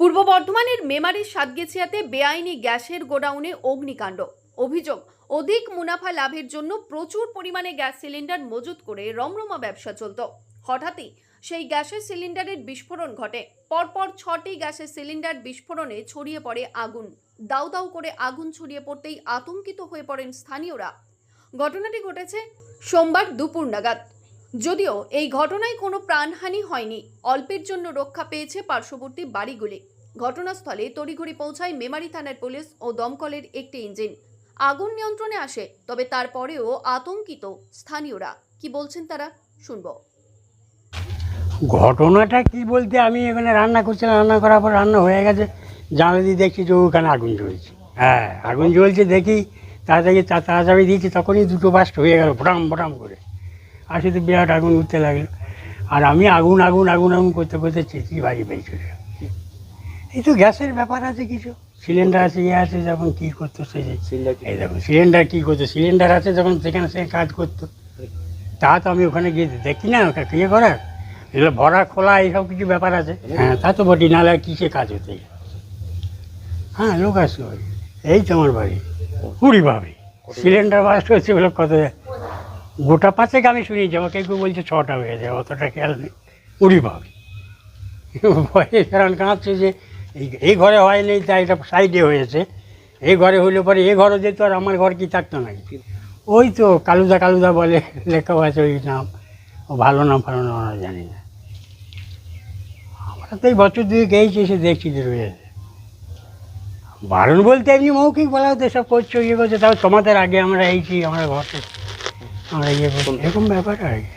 পূর্ব বর্ধমানের মেমারির সাতগেছিয়াতে বেআইনি গ্যাসের গোডাউনে অগ্নিকাণ্ড। অভিযোগ, অধিক মুনাফা লাভের জন্য প্রচুর পরিমাণে গ্যাস সিলিন্ডার মজুত করে রমরমা ব্যবসা চলত। হঠাৎই সেই গ্যাসের সিলিন্ডারের বিস্ফোরণ ঘটে। পরপর ছটি গ্যাসের সিলিন্ডার বিস্ফোরণে ছড়িয়ে পড়ে আগুন। দাউ দাউ করে আগুন ছড়িয়ে পড়তেই আতঙ্কিত হয়ে পড়েন স্থানীয়রা। ঘটনাটি ঘটেছে সোমবার দুপুর নাগাদ। যদিও এই ঘটনায় কোনো প্রাণহানি হয়নি, অল্পের জন্য রক্ষা পেয়েছে পার্শ্ববর্তী বাড়িগুলি। ঘটনাস্থলে তড়িঘড়ি পৌঁছায় মেমারি থানার পুলিশ ও দমকলের একটি ইঞ্জিন। আগুন নিয়ন্ত্রণে আসে, তবে তারপরেও আতঙ্কিত স্থানীয়রা। কি বলছেন তারা? শুনব। ঘটনাটা কি বলতে আমি এখানে রান্না করছিলাম, রান্না করার পর রান্না হয়ে গেছে। জানলা দিয়ে দেখছি যে ওখানে আগুন জ্বলছে। হ্যাঁ আগুন জ্বলছে দেখি তাড়াতাড়ি তাড়াতাড়ি দিয়েছি, তখনই দুটো বাস্ট হয়ে গেল বটাম বটাম করে। আর শুধু বিরাট আগুন উঠতে লাগল। আর আমি আগুন আগুন আগুন আগুন করতে করতে চেঁচিয়ে বাড়ি বেরিয়ে চলে এই তো গ্যাসের ব্যাপার আছে কিছু। সিলিন্ডার আছে ইয়ে আছে যখন কী করতো সে এই দেখুন সিলিন্ডার কী করতো? সিলিন্ডার আছে যখন সেখানে সে কাজ করতো। তা তো আমি ওখানে গিয়ে দেখি না ওটা ইয়ে করার এগুলো ভরা খোলা এইসব কিছু ব্যাপার আছে। হ্যাঁ তা তো বটি নাহলে আর কিসে কাজ হতে? হ্যাঁ লোক আসলো। এই তো আমার বাড়ি কুড়ি ভাবি সিলিন্ডার বাস্ট হচ্ছে বলে কত গোটা পাঁচেক আমি শুনি আমাকে কেউ বলছে ছটা হয়ে যায় অতটা খেয়াল নেই। কুড়ি ভাবি। ভয়ে কারণ কাঁদছে যে এই এই ঘরে হয়নি তাই এটা সাইডে হয়েছে। এই ঘরে হইলে পরে এই ঘরে যেত আর আমার ঘর কি থাকতো নাকি? ওই তো কালুদা কালুদা বলে লেখাও আছে ওই নাম। ও ভালো নাম ভালো নাম আমরা জানি না। আমরা তো এই বছর দুই গেয়েছি এসে দেখছি যে রয়েছে বারণ বলতে এমনি মৌখিক বলা হতো সব করছ ইয়ে করছ তাও তোমাদের আগে আমরা এইছি আমরা ঘরে আমরা ইয়ে এরকম ব্যাপার আর কি?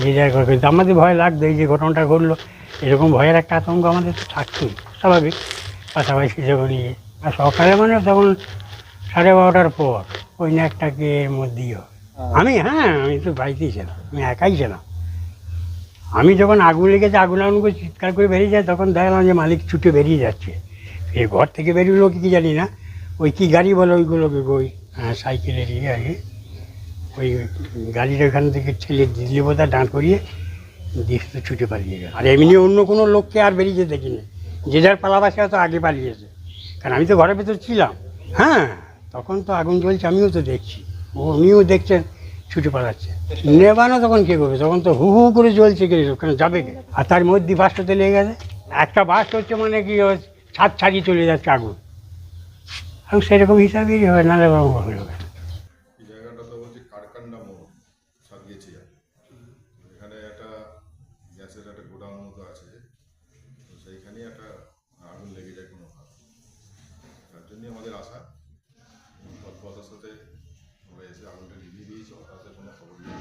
যে যা করে কিন্তু আমাদের ভয় লাগতো এই যে ঘটনাটা ঘটলো এরকম ভয়ের একটা আতঙ্ক আমাদের তো থাকতোই স্বাভাবিক। পাশাপাশি যখন ইয়ে আর সকালে মানে তখন সাড়ে বারোটার পর ওই না একটাকে এর মধ্যেই হবে আমি হ্যাঁ আমি তো বাড়িতেই ছিলাম আমি একাই ছিলাম। আমি যখন আগুন লেগেছে আগুন আগুন করে চিৎকার করে বেরিয়ে যায় তখন দেখলাম যে মালিক ছুটে বেরিয়ে যাচ্ছে। এই ঘর থেকে বেরিয়েলো কি জানি না। ওই কি গাড়ি বলে ওইগুলোকে ওই হ্যাঁ, সাইকেলের ইয়ে আর কি। ওই গাড়িটা ওখান থেকে ঠেলে দিল্লি বোধহয় দাঁড় করিয়ে দিয়ে ছুটে পালিয়ে গেল। আর এমনি অন্য কোনো লোককে আর বেরিয়ে দেখিনি। যে যার পালাবাসে হয়তো আগে পালিয়েছে। কারণ আমি তো ঘরের ভেতর ছিলাম। হ্যাঁ তখন তো আগুন জ্বলছে, আমিও তো দেখছি। ও উনিও দেখছেন ছুটে পালাচ্ছে। নেবানো তখন কে করবে? তখন তো হু হু করে জ্বলছে কে? ওখানে যাবে কে? আর তার মধ্যে বাসটাতে লেগে গেছে। একটা বাস হচ্ছে মানে কি ছাদ ছাড়িয়ে চলে যাচ্ছে আগুন। এবং সেরকম হিসাবেই হবে নাহলে বরং হবে মোড় সাতগেছিয়া এখানে একটা গ্যাসের একটা গোডাউন মতো আছে তো সেইখানেই একটা আগুন লেগে যায় কোনো ভাবে। তার জন্যই আমাদের আশা তৎপরতার সাথে আমরা এসে আগুনটা নিভিয়ে দিয়েছি তাতে কোনো খবর নেই।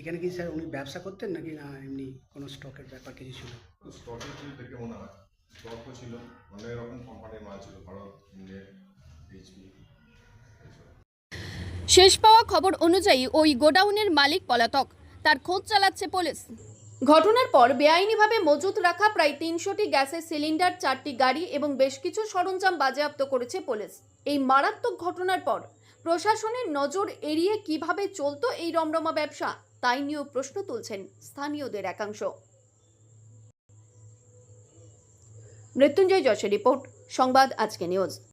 এখানে কি স্যার উনি ব্যবসা করতেন নাকি না এমনি কোনো স্টকের ব্যাপার কিছু ছিল? স্টকের ছিল দেখে মনে হয়। স্টকও ছিল অনেক রকম কোম্পানির মাল ছিল ভারত ইন্ডিয়ান এইচপি শেষ পাওয়া খবর অনুযায়ী ওই গোডাউনের মালিক পলাতক। তার খোঁজ চালাচ্ছে পুলিশ। ঘটনার পর বেআইনিভাবে মজুত রাখা প্রায় তিনশোটি গ্যাসের সিলিন্ডার, চারটি গাড়ি এবং বেশ কিছু সরঞ্জাম বাজেয়াপ্ত করেছে পুলিশ। এই মারাত্মক ঘটনার পর প্রশাসনের নজর এড়িয়ে কীভাবে চলতো এই রমরমা ব্যবসা, তাই নিয়েও প্রশ্ন তুলছেন স্থানীয়দের একাংশ। মৃত্যুঞ্জয় যশের রিপোর্ট, সংবাদ আজকে নিউজ।